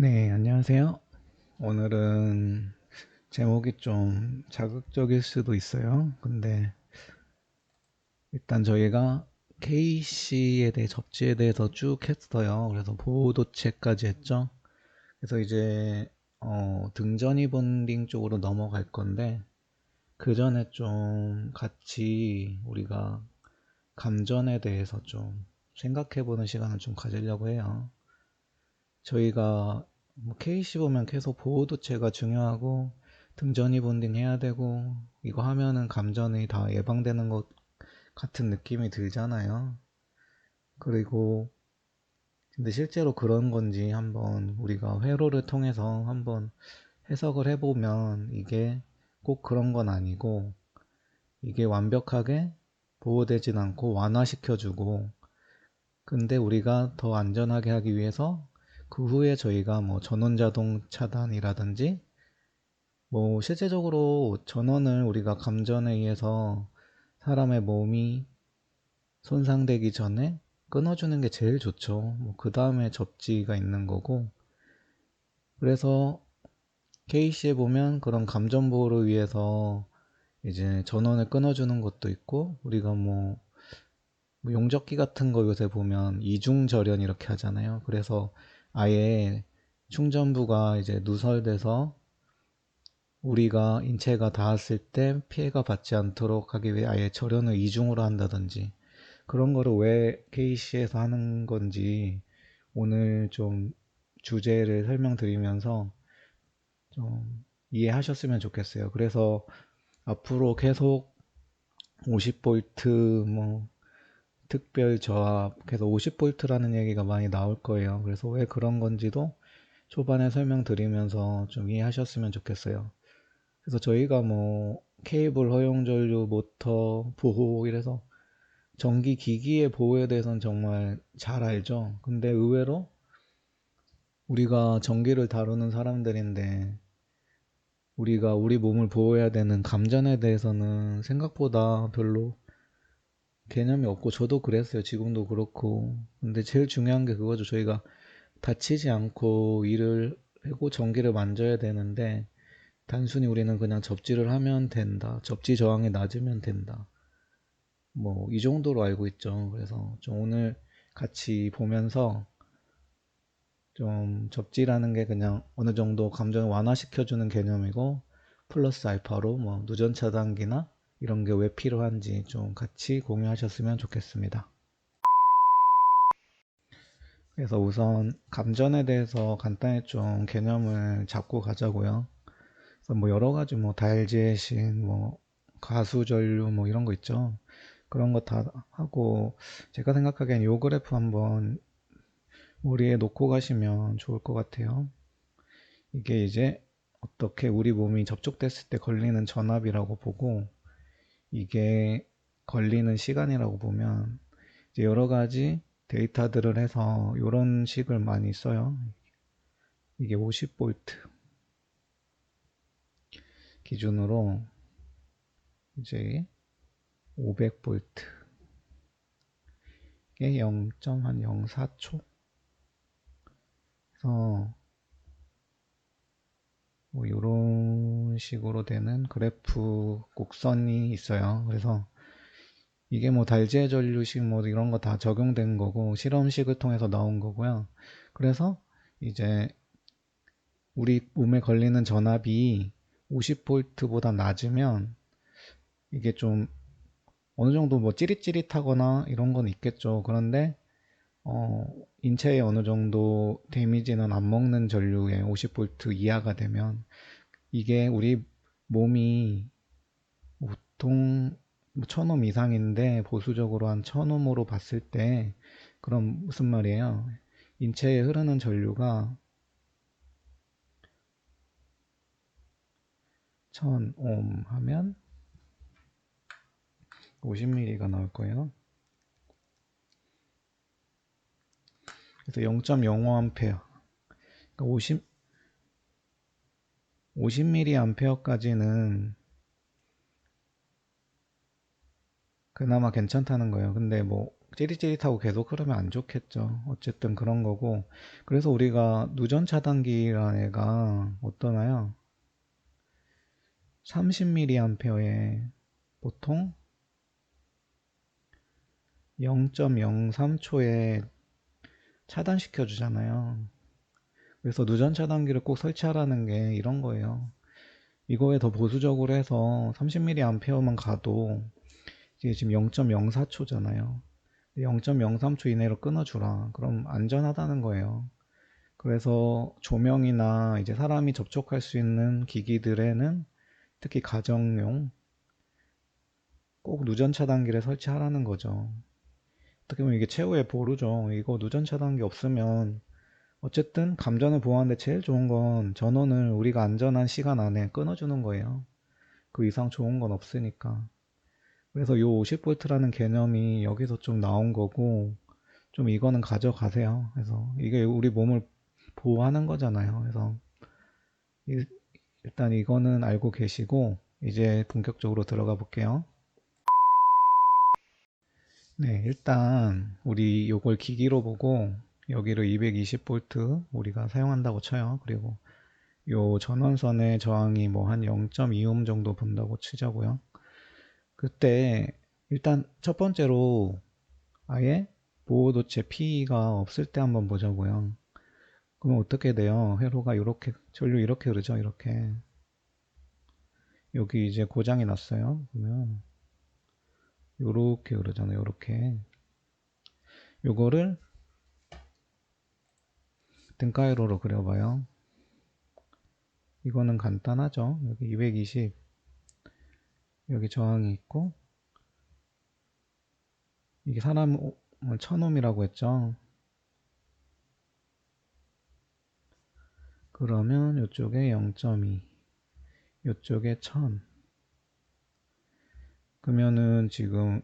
네, 안녕하세요. 오늘은 제목이 좀 자극적일 수도 있어요. 근데 일단 저희가 K씨에 대해 접지에 대해서 쭉 했어요. 그래서 보호도체까지 했죠. 그래서 이제 어, 등전이 본딩 쪽으로 넘어갈 건데 그 전에 좀 같이 우리가 감전에 대해서 좀 생각해보는 시간을 좀 가지려고 해요. 저희가 뭐 KC 보면 계속 보호도체가 중요하고 등전이 본딩 해야 되고 이거 하면은 감전이 다 예방되는 것 같은 느낌이 들잖아요. 그리고 근데 실제로 그런 건지 한번 우리가 회로를 통해서 한번 해석을 해보면 이게 꼭 그런 건 아니고 이게 완벽하게 보호되진 않고 완화시켜주고 근데 우리가 더 안전하게 하기 위해서 그 후에 저희가 뭐 전원 자동 차단이라든지 뭐 실제적으로 전원을 우리가 감전에 의해서 사람의 몸이 손상되기 전에 끊어주는 게 제일 좋죠. 뭐 그 다음에 접지가 있는 거고. 그래서 K씨에 보면 그런 감전 보호를 위해서 이제 전원을 끊어주는 것도 있고 우리가 뭐, 뭐 용접기 같은 거 요새 보면 이중 절연 이렇게 하잖아요. 그래서 아예 충전부가 이제 누설돼서 우리가 인체가 닿았을 때 피해가 받지 않도록 하기 위해 아예 절연을 이중으로 한다든지 그런 거를 왜 KC에서 하는 건지 오늘 좀 주제를 설명드리면서 좀 이해하셨으면 좋겠어요. 그래서 앞으로 계속 50V 뭐 특별 저압 그래서 50V라는 얘기가 많이 나올 거예요. 그래서 왜 그런 건지도 초반에 설명드리면서 좀 이해하셨으면 좋겠어요. 그래서 저희가 뭐 케이블 허용 전류 모터 보호 이래서 전기 기기의 보호에 대해서는 정말 잘 알죠. 근데 의외로 우리가 전기를 다루는 사람들인데 우리가 우리 몸을 보호해야 되는 감전에 대해서는 생각보다 별로 개념이 없고 저도 그랬어요. 지금도 그렇고. 근데 제일 중요한 게 그거죠. 저희가 다치지 않고 일을 하고 전기를 만져야 되는데 단순히 우리는 그냥 접지를 하면 된다. 접지 저항이 낮으면 된다. 뭐 이 정도로 알고 있죠. 그래서 좀 오늘 같이 보면서 좀 접지라는 게 그냥 어느 정도 감정을 완화시켜주는 개념이고 플러스 알파로 뭐 누전 차단기나 이런 게 왜 필요한지 좀 같이 공유하셨으면 좋겠습니다. 그래서 우선 감전에 대해서 간단히 좀 개념을 잡고 가자고요. 그래서 뭐 여러 가지 뭐 달재신, 뭐 가수전류 뭐 이런 거 있죠. 그런 거 다 하고 제가 생각하기엔 요 그래프 한번 머리에 놓고 가시면 좋을 것 같아요. 이게 이제 어떻게 우리 몸이 접촉됐을 때 걸리는 전압이라고 보고 이게 걸리는 시간이라고 보면 이제 여러 가지 데이터들을 해서 이런 식을 많이 써요. 이게 50V 기준으로 이제 500V 이게 0.04초 그래서 뭐 이런 식으로 되는 그래프 곡선이 있어요. 그래서 이게 뭐 달재 전류식 뭐 이런 거 다 적용된 거고 실험식을 통해서 나온 거고요. 그래서 이제 우리 몸에 걸리는 전압이 50V보다 낮으면 이게 좀 어느 정도 뭐 찌릿찌릿하거나 이런 건 있겠죠. 그런데 어, 인체에 어느 정도 데미지는 안 먹는 전류에 50V 이하가 되면 이게 우리 몸이 보통 1000옴 뭐 이상인데 보수적으로 한 1000옴으로 봤을 때 그럼 무슨 말이에요? 인체에 흐르는 전류가 1000옴 하면 50ml가 나올 거예요. 그래서 0.05A 그러니까 50 50mA까지는 그나마 괜찮다는 거예요. 근데 뭐 찌릿찌릿하고 계속 흐르면 안 좋겠죠. 어쨌든 그런 거고. 그래서 우리가 누전 차단기라는 애가 어떠나요? 30mA에 보통 0.03초에 차단시켜 주잖아요. 그래서 누전 차단기를 꼭 설치하라는 게 이런 거예요. 이거에 더 보수적으로 해서 30mA만 가도 이게 지금 0.04초잖아요. 0.03초 이내로 끊어주라. 그럼 안전하다는 거예요. 그래서 조명이나 이제 사람이 접촉할 수 있는 기기들에는 특히 가정용 꼭 누전 차단기를 설치하라는 거죠. 어떻게 보면 이게 최후의 보루죠. 이거 누전 차단기 없으면 어쨌든 감전을 보호하는데 제일 좋은 건 전원을 우리가 안전한 시간 안에 끊어주는 거예요. 그 이상 좋은 건 없으니까. 그래서 요 50V라는 개념이 여기서 좀 나온 거고 좀 이거는 가져가세요. 그래서 이게 우리 몸을 보호하는 거잖아요. 그래서 일- 일단 이거는 알고 계시고 이제 본격적으로 들어가 볼게요. 네, 일단 우리 요걸 기기로 보고 여기를 220V 우리가 사용한다고 쳐요. 그리고 요 전원선의 저항이 뭐 한 0.2옴 정도 본다고 치자고요. 그때 일단 첫 번째로 아예 보호도체 P가 없을 때 한번 보자고요. 그러면 어떻게 돼요? 회로가 이렇게 전류 이렇게 흐르죠. 이렇게 여기 이제 고장이 났어요. 그러면 요렇게 흐르잖아요. 요렇게 요거를 등가회로로 그려봐요. 이거는 간단하죠. 여기 220 여기 저항이 있고 이게 사람 1000옴이라고 했죠. 그러면 이쪽에 0.2 이쪽에 1000 그러면은 지금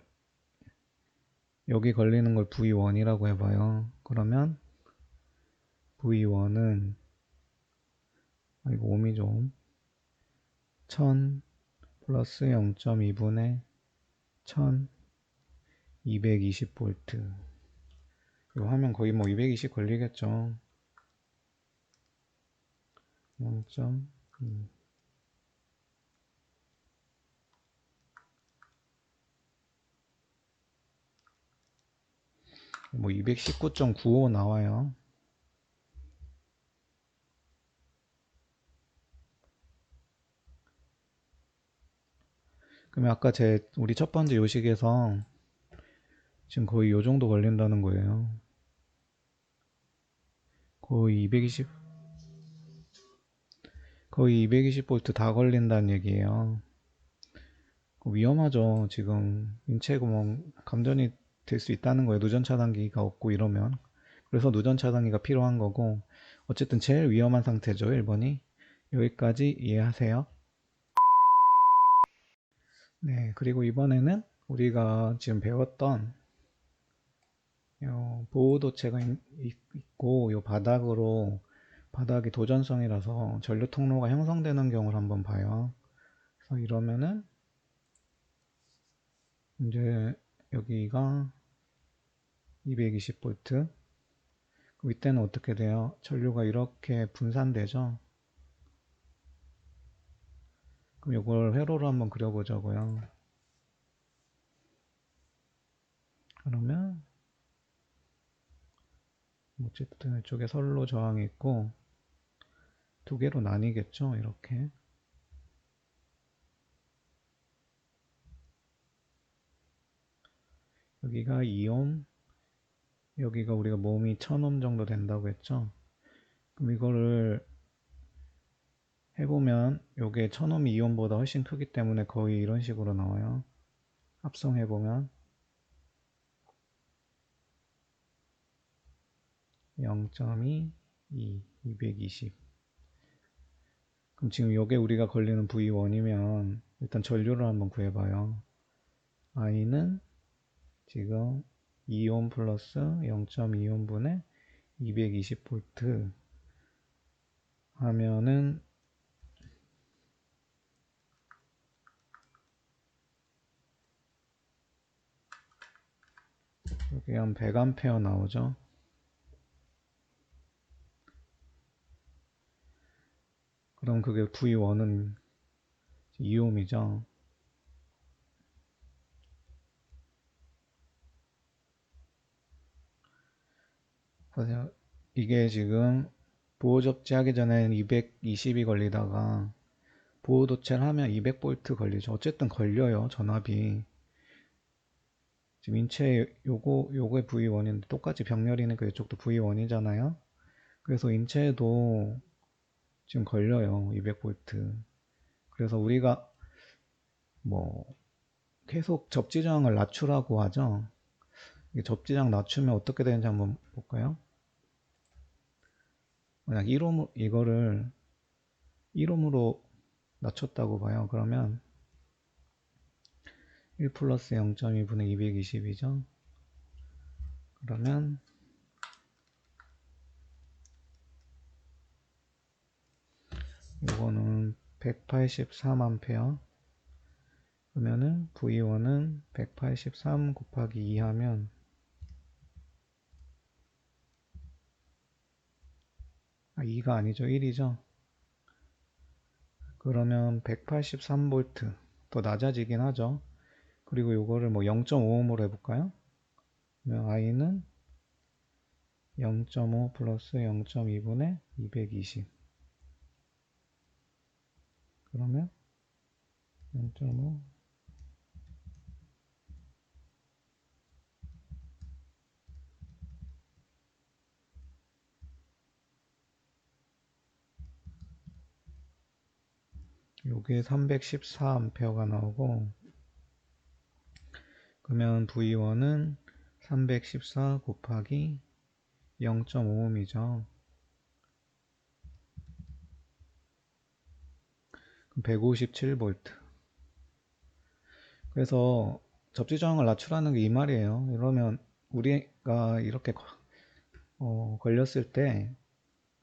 여기 걸리는 걸 V1이라고 해봐요. 그러면 V1은 아 이거 옴이 좀. 1000 플러스 0.2분의 1000 220V 이거 하면 거의 뭐 220 걸리겠죠. 0.2 뭐 219.95 나와요 그러면 아까 제 우리 첫 번째 요식에서 지금 거의 요 정도 걸린다는 거예요. 거의 220 거의 220V 다 걸린다는 얘기예요. 위험하죠. 지금 인체 구멍 감전이 될 수 있다는 거예요. 누전 차단기가 없고 이러면. 그래서 누전 차단기가 필요한 거고 어쨌든 제일 위험한 상태죠. 1번이. 여기까지 이해하세요. 네, 그리고 이번에는 우리가 지금 배웠던 요 보호도체가 있- 있고 요 바닥으로 바닥이 도전성이라서 전류 통로가 형성되는 경우를 한번 봐요. 그래서 이러면은 이제 여기가 220V 그 이때는 어떻게 돼요? 전류가 이렇게 분산되죠? 그럼 이걸 회로로 한번 그려보자고요. 그러면 어쨌든 이쪽에 선로 저항이 있고 두 개로 나뉘겠죠? 이렇게 여기가 2옴 여기가 우리가 몸이 1000옴 정도 된다고 했죠? 그럼 이거를 해보면 요게 1000옴이 2옴보다 훨씬 크기 때문에 거의 이런 식으로 나와요. 합성해보면 0.2, 2, 220 그럼 지금 요게 우리가 걸리는 V1이면 일단 전류를 한번 구해봐요. I는 지금 2옴 플러스 0.2옴분의 220V 하면은 여기 한 100A 나오죠. 그럼 그게 V1은 2옴이죠. 보세요. 이게 지금 보호 접지하기 전에는 220이 걸리다가 보호 도체를 하면 200V 걸리죠. 어쨌든 걸려요. 전압이. 지금 인체 요거 요거의 V1인데 똑같이 병렬이니까 이쪽도 V1이잖아요. 그래서 인체에도 지금 걸려요. 200V. 그래서 우리가 뭐 계속 접지 저항을 낮추라고 하죠. 접지 저항 낮추면 어떻게 되는지 한번 볼까요? 만약 1옴 이거를 1옴으로 낮췄다고 봐요. 그러면 1 플러스 0.2분의 220이죠. 그러면 이거는 183A 그러면은 V1은 183 곱하기 2 하면 아 2가 아니죠. 1이죠. 그러면 183V 더 낮아지긴 하죠. 그리고 이거를 뭐 0.5ohm으로 해볼까요? 그러면 I는 0.5 플러스 0.2분의 220 그러면 0.5 요게 314A가 나오고 그러면 V1은 314 곱하기 0.5ohm이죠. 157V. 그래서 접지 저항을 낮추라는 게 이 말이에요. 이러면 우리가 이렇게 어, 걸렸을 때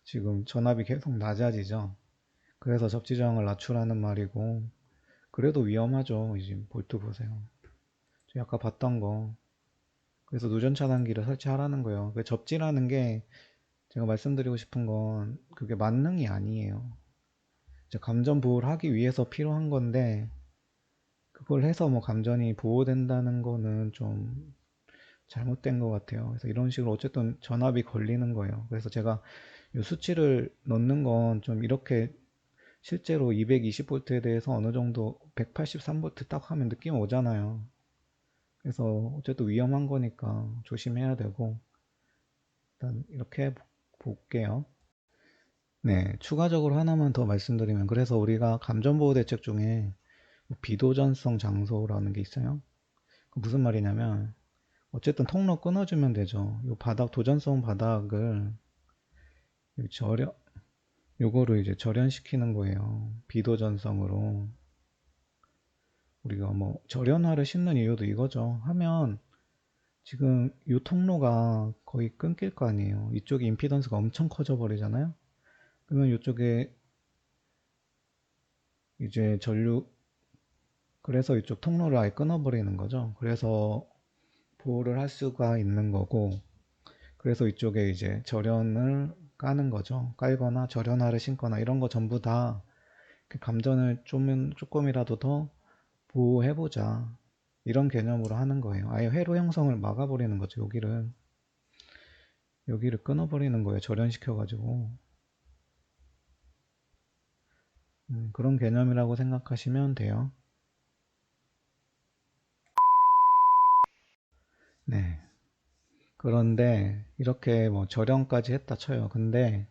지금 전압이 계속 낮아지죠. 그래서 접지 저항을 낮추라는 말이고 그래도 위험하죠. 지금 볼트 보세요. 저 아까 봤던 거. 그래서 누전 차단기를 설치하라는 거예요. 그 접지라는 게 제가 말씀드리고 싶은 건 그게 만능이 아니에요. 감전 보호를 하기 위해서 필요한 건데 그걸 해서 뭐 감전이 보호된다는 거는 좀 잘못된 것 같아요. 그래서 이런 식으로 어쨌든 전압이 걸리는 거예요. 그래서 제가 이 수치를 넣는 건 좀 이렇게 실제로 220V에 대해서 어느 정도 183V 딱 하면 느낌 오잖아요. 그래서 어쨌든 위험한 거니까 조심해야 되고 일단 이렇게 볼게요. 네, 추가적으로 하나만 더 말씀드리면 그래서 우리가 감전보호 대책 중에 뭐 비도전성 장소라는 게 있어요. 그 무슨 말이냐면 어쨌든 통로 끊어주면 되죠. 이 바닥 도전성 바닥을 절연 요거를 이제 절연시키는 거예요. 비도전성으로 우리가 뭐 절연화를 싣는 이유도 이거죠. 하면 지금 이 통로가 거의 끊길 거 아니에요. 이쪽에 임피던스가 엄청 커져 버리잖아요. 그러면 이쪽에 이제 전류 그래서 이쪽 통로를 아예 끊어버리는 거죠. 그래서 보호를 할 수가 있는 거고 그래서 이쪽에 이제 절연을 까는 거죠. 깔거나 절연화를 신거나 이런 거 전부 다 감전을 좀 조금이라도 더 보호해보자 이런 개념으로 하는 거예요. 아예 회로 형성을 막아버리는 거죠. 여기를 여기를 끊어버리는 거예요. 절연시켜가지고 음, 그런 개념이라고 생각하시면 돼요. 네. 그런데 이렇게 뭐 절연까지 했다 쳐요. 근데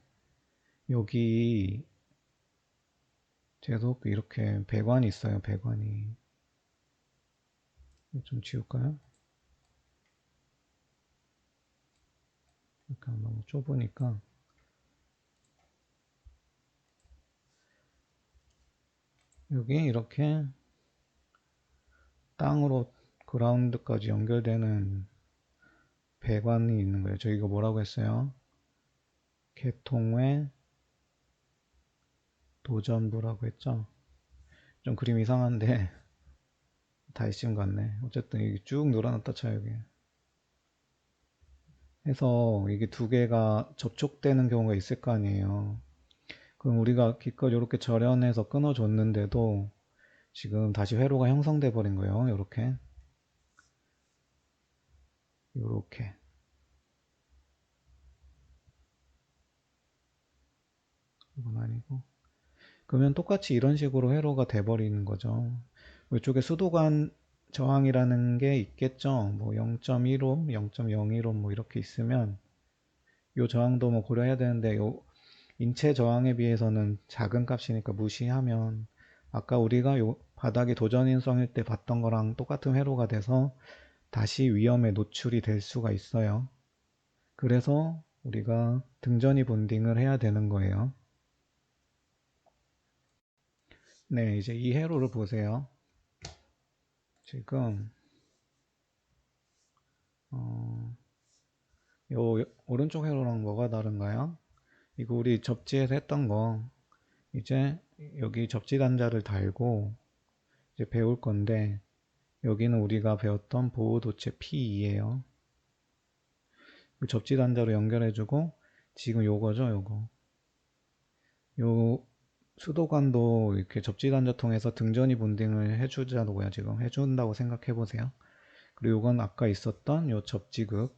여기 계속 이렇게 배관이 있어요. 배관이 좀 지울까요? 약간 너무 좁으니까 여기 이렇게 땅으로 그라운드까지 연결되는 배관이 있는 거예요. 저 이거 뭐라고 했어요? 개통외 도전부라고 했죠? 좀 그림 이상한데 다이심 같네. 어쨌든 이게 쭉 늘어났다 쳐요, 여기. 해서 이게 두 개가 접촉되는 경우가 있을 거 아니에요. 그럼 우리가 기껏 이렇게 절연해서 끊어줬는데도 지금 다시 회로가 형성돼 버린 거예요. 이렇게 이렇게 이건 아니고 그러면 똑같이 이런 식으로 회로가 돼 버리는 거죠. 이쪽에 수도관 저항이라는 게 있겠죠. 뭐 0.1옴, 0.01옴 뭐 이렇게 있으면 요 저항도 뭐 고려해야 되는데 요 인체 저항에 비해서는 작은 값이니까 무시하면 아까 우리가 요 바닥이 도전인성일 때 봤던 거랑 똑같은 회로가 돼서 다시 위험에 노출이 될 수가 있어요. 그래서 우리가 등전이 본딩을 해야 되는 거예요. 네, 이제 이 회로를 보세요. 지금 어, 요 오른쪽 회로랑 뭐가 다른가요? 이거 우리 접지에서 했던 거 이제 여기 접지 단자를 달고 이제 배울 건데 여기는 우리가 배웠던 보호도체 P2예요. 접지 단자로 연결해주고 지금 요거죠, 요거. 요 수도관도 이렇게 접지 단자 통해서 등전이 본딩을 해주자고요, 지금 해준다고 생각해 보세요. 그리고 요건 아까 있었던 요 접지극.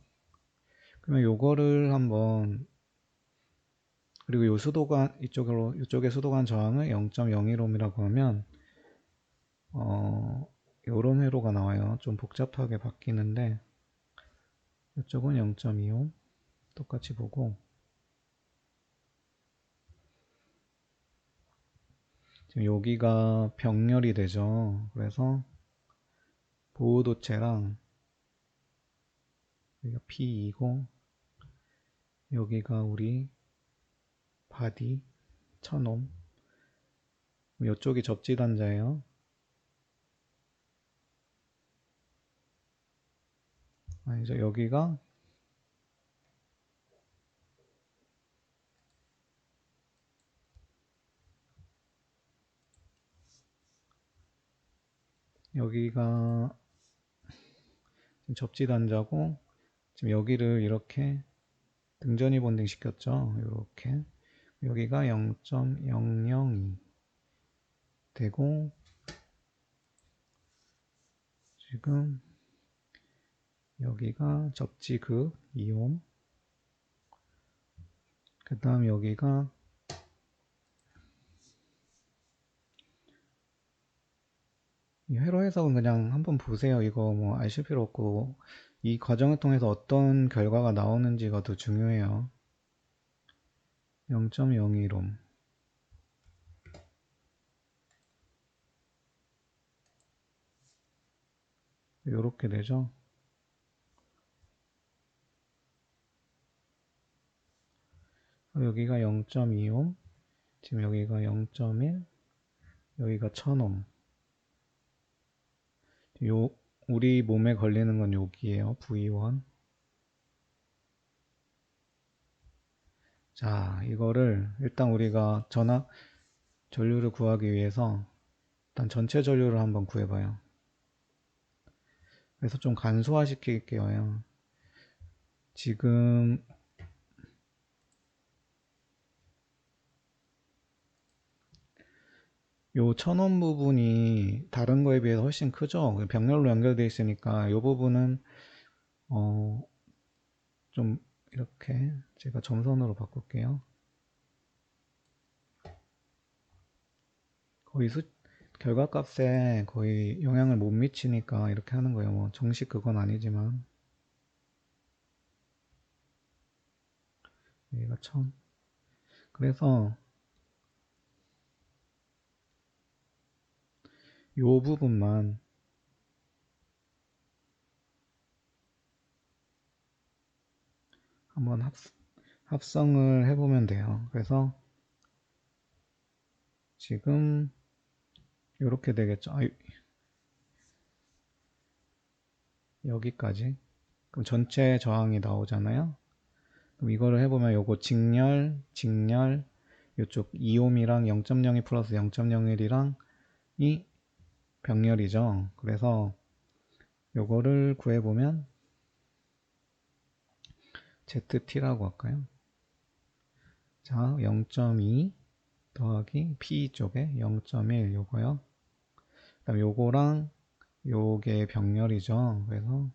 그러면 요거를 한번 그리고 요 수도관 이쪽으로 이쪽에 수도관 저항을 0.01옴이라고 하면 어 요런 회로가 나와요. 좀 복잡하게 바뀌는데 이쪽은 0.25 똑같이 보고 지금 여기가 병렬이 되죠. 그래서 보호도체랑 여기가 P2고 여기가 우리 바디 천옴 이쪽이 접지 단자예요. 아니죠. 여기가 여기가 접지 단자고 지금 여기를 이렇게 등전이 본딩 시켰죠. 이렇게 여기가 0.002 되고 지금 여기가 접지극 2옴 그 다음 여기가 이 회로 해석은 그냥 한번 보세요. 이거 뭐 아실 필요 없고 이 과정을 통해서 어떤 결과가 나오는지가 더 중요해요. 0.01옴 이렇게 되죠. 여기가 0.2옴, 지금 여기가 0.1, 여기가 1000옴. 요 우리 몸에 걸리는 건 여기에요. V1. 자, 이거를 일단 우리가 전압 전류를 구하기 위해서 일단 전체 전류를 한번 구해봐요. 그래서 좀 간소화 시킬게요. 지금 요 천원 부분이 다른 거에 비해서 훨씬 크죠. 병렬로 연결되어 있으니까 이 부분은 어 좀 이렇게 제가 점선으로 바꿀게요. 거의 수, 결과값에 거의 영향을 못 미치니까 이렇게 하는 거예요. 뭐 정식 그건 아니지만 여기가 천 그래서 요 부분만 한번 합, 합성을 해보면 돼요. 그래서 지금 이렇게 되겠죠. 아, 여기까지. 그럼 전체 저항이 나오잖아요. 그럼 이거를 해보면 요거 직렬, 직렬, 이쪽 2옴이랑 0.02 플러스 0.01이랑 이 병렬이죠. 그래서 요거를 구해보면 ZT라고 할까요? 자, 0.2 더하기 P 쪽에 0.1 요거요. 그 다음 요거랑 요게 병렬이죠. 그래서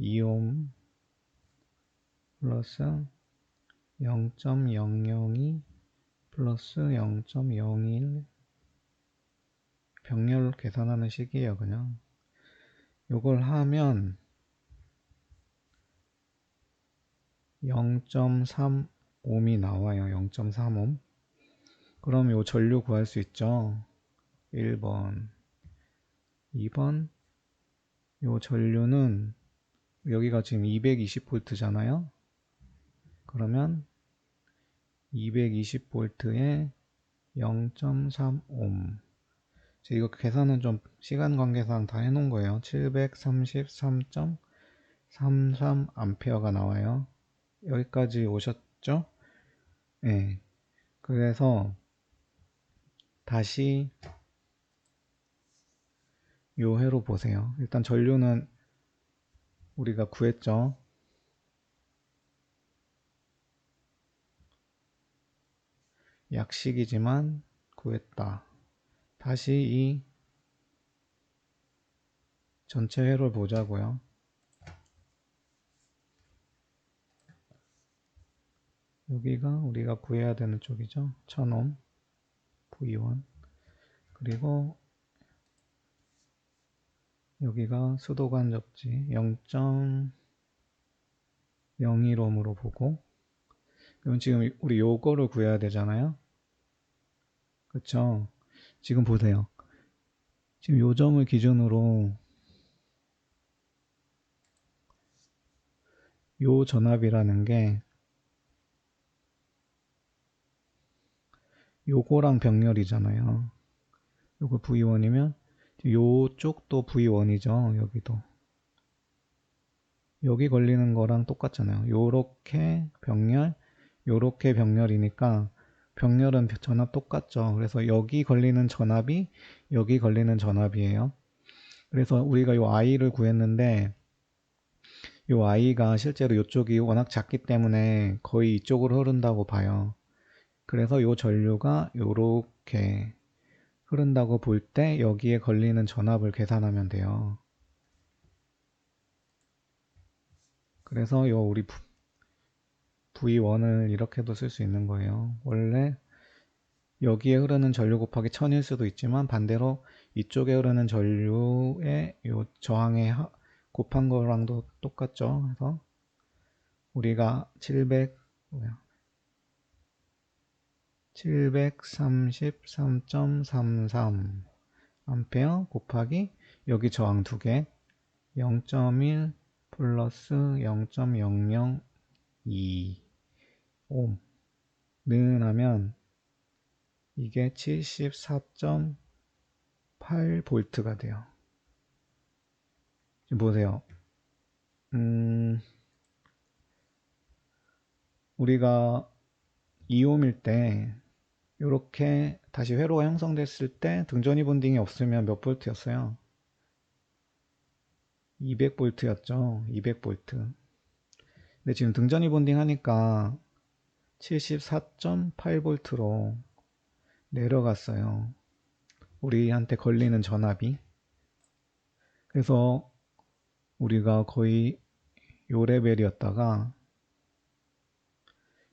2옴 플러스 0.002 플러스 0.01 병렬 계산하는 식이에요 그냥. 요걸 하면 0.35이 나와요 0.35 그럼 요 전류 구할 수 있죠? 1번 2번. 요 전류는 여기가 지금 220V잖아요. 그러면 220V에 0.3옴 이거 계산은 좀 시간 관계상 다 해놓은 거예요 733.33A가 나와요 여기까지 오셨죠? 네. 그래서 다시 요 회로 보세요 일단 전류는 우리가 구했죠 약식이지만 구했다. 다시 이 전체 회를 보자고요. 여기가 우리가 구해야 되는 쪽이죠. 1000옴 V1 그리고 여기가 수도관 접지 0.01옴으로 보고 그럼 지금 우리 요거를 구해야 되잖아요. 그쵸? 지금 보세요. 지금 요 점을 기준으로 요 전압이라는 게 요거랑 병렬이잖아요. 요거 V1이면 요쪽도 V1이죠. 여기도. 여기 걸리는 거랑 똑같잖아요. 요렇게 병렬, 요렇게 병렬이니까 병렬은 전압 똑같죠. 그래서 여기 걸리는 전압이 여기 걸리는 전압이에요. 그래서 우리가 이 i를 구했는데 이 i가 실제로 이쪽이 워낙 작기 때문에 거의 이쪽으로 흐른다고 봐요. 그래서 이 전류가 이렇게 흐른다고 볼 때 여기에 걸리는 전압을 계산하면 돼요. 그래서 요 우리 V1을 이렇게도 쓸 수 있는 거예요. 원래 여기에 흐르는 전류 곱하기 1000일 수도 있지만 반대로 이쪽에 흐르는 전류의 요 저항에 곱한 거랑도 똑같죠. 그래서 우리가 700 뭐야 733.33 암페어 곱하기 여기 저항 두개0.1 플러스 0.002 옴는 하면 이게 74.8V가 돼요. 지금 보세요. 음, 우리가 2옴일 때 이렇게 다시 회로가 형성됐을 때 등전이 본딩이 없으면 몇 볼트였어요? 200볼트였죠. 200볼트. 근데 지금 등전이 본딩 하니까 74.8V로 내려갔어요. 우리한테 걸리는 전압이. 그래서 우리가 거의 요 레벨이었다가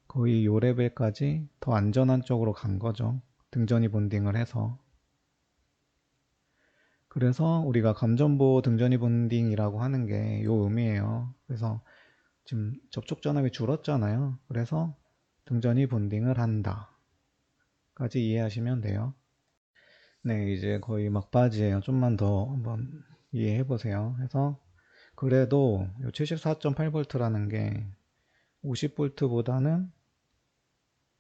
거의 요 레벨까지 더 안전한 쪽으로 간 거죠. 등전이 본딩을 해서. 그래서 우리가 감전보 등전이 본딩이라고 하는 게 요 의미예요. 그래서 지금 접촉 전압이 줄었잖아요. 그래서 등전이 본딩을 한다. 까지 이해하시면 돼요. 네, 이제 거의 막바지예요. 좀만 더 한번 이해해 보세요. 해서 그래도 74.8V라는 게 50V보다는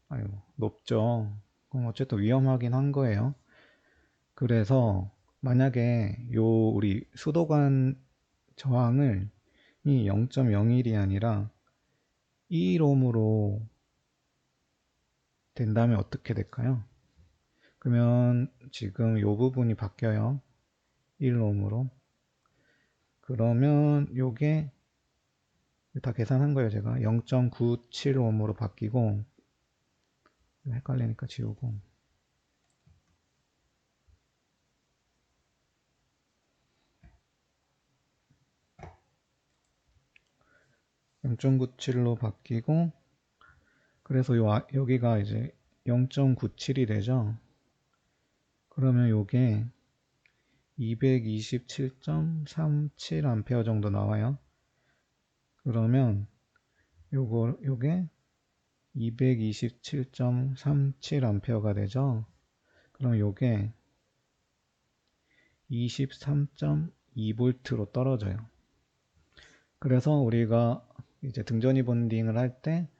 아유, 높죠. 그럼 어쨌든 위험하긴 한 거예요. 그래서 만약에 요 우리 수도관 저항을 이 0.01이 아니라 2롬으로 된다면 어떻게 될까요? 그러면 지금 요 부분이 바뀌어요. 1롬으로. 그러면 요게 다 계산한 거예요 제가 0.975으로 바뀌고 헷갈리니까 지우고 0.97로 바뀌고 그래서 요, 아- 여기가 이제 0.97이 되죠? 그러면 요게 227.37A 정도 나와요. 그러면 요거 요게 227.37A가 되죠? 그럼 요게 23.2V로 떨어져요. 그래서 우리가 이제 등전이 본딩을 할 때는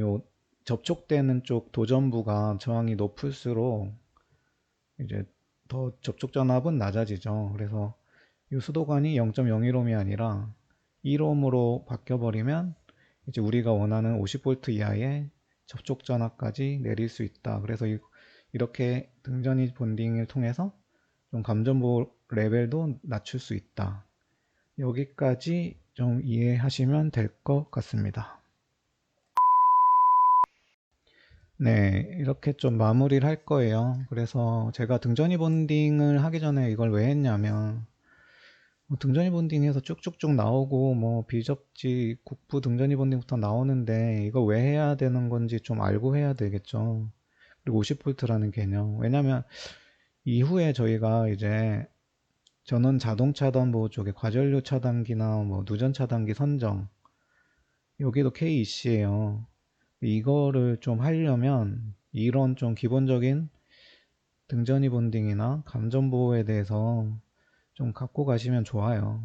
요 접촉되는 쪽 도전부가 저항이 높을수록 이제 더 접촉 전압은 낮아지죠. 그래서 이 수도관이 0.01옴이 아니라 1옴으로 바뀌어버리면 이제 우리가 원하는 50V 이하의 접촉 전압까지 내릴 수 있다. 그래서 이, 이렇게 등전이 본딩을 통해서 좀 감전보 레벨도 낮출 수 있다. 여기까지 좀 이해하시면 될 것 같습니다. 네, 이렇게 좀 마무리를 할 거예요. 그래서 제가 등전이 본딩을 하기 전에 이걸 왜 했냐면 뭐 등전이 본딩에서 쭉쭉쭉 나오고 뭐 비접지 국부 등전이 본딩부터 나오는데 이거 왜 해야 되는 건지 좀 알고 해야 되겠죠. 그리고 50V라는 개념. 왜냐면 이후에 저희가 이제 전원 자동차 담보 쪽에 과전류 차단기나 뭐 누전 차단기 선정 여기도 KEC예요. 이거를 좀 하려면 이런 좀 기본적인 등전이 본딩이나 감전 보호에 대해서 좀 갖고 가시면 좋아요.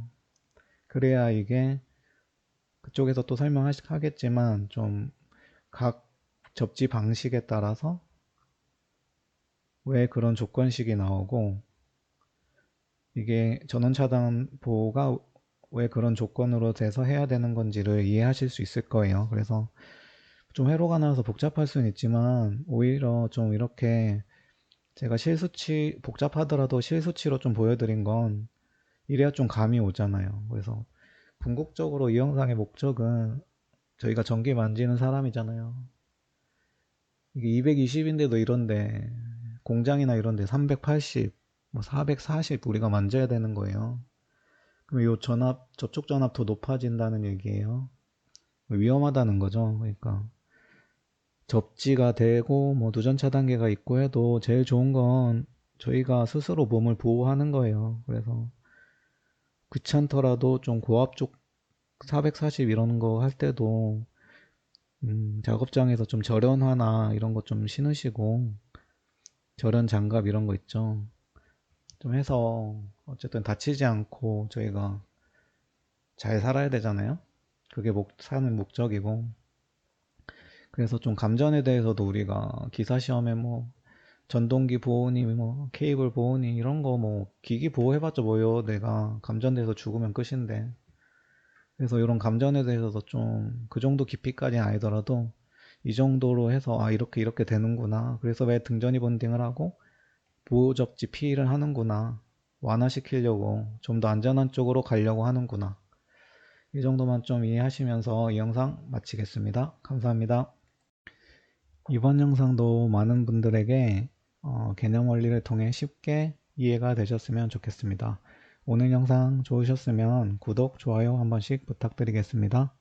그래야 이게 그쪽에서 또 설명하겠지만 좀 각 접지 방식에 따라서 왜 그런 조건식이 나오고 이게 전원 차단 보호가 왜 그런 조건으로 돼서 해야 되는 건지를 이해하실 수 있을 거예요. 그래서 좀 회로가 나와서 복잡할 수는 있지만 오히려 좀 이렇게 제가 실수치 복잡하더라도 실수치로 좀 보여드린 건 이래야 좀 감이 오잖아요. 그래서 궁극적으로 이 영상의 목적은 저희가 전기 만지는 사람이잖아요. 이게 220인데도 이런데 공장이나 이런데 380, 뭐 440 우리가 만져야 되는 거예요. 그럼 이 전압 저쪽 전압 더 높아진다는 얘기예요. 위험하다는 거죠. 그러니까 접지가 되고 뭐 누전 차 단계가 있고 해도 제일 좋은 건 저희가 스스로 몸을 보호하는 거예요. 그래서 귀찮더라도 좀 고압 쪽 440 이런 거 할 때도 음, 작업장에서 좀 절연화나 이런 거좀 신으시고 절연 장갑 이런 거 있죠. 좀 해서 어쨌든 다치지 않고 저희가 잘 살아야 되잖아요. 그게 목, 사는 목적이고 그래서 좀 감전에 대해서도 우리가 기사 시험에 뭐 전동기 보호니 뭐 케이블 보호니 이런 거 뭐 기기 보호해봤자 뭐요? 내가 감전돼서 죽으면 끝인데. 그래서 이런 감전에 대해서도 좀 그 정도 깊이까지 아니더라도 이 정도로 해서 아 이렇게 이렇게 되는구나. 그래서 왜 등전이 본딩을 하고 보호 접지 피의를 하는구나. 완화시키려고 좀 더 안전한 쪽으로 가려고 하는구나. 이 정도만 좀 이해하시면서 이 영상 마치겠습니다. 감사합니다 이번 영상도 많은 분들에게 어, 개념 원리를 통해 쉽게 이해가 되셨으면 좋겠습니다. 오늘 영상 좋으셨으면 구독, 좋아요 한 번씩 부탁드리겠습니다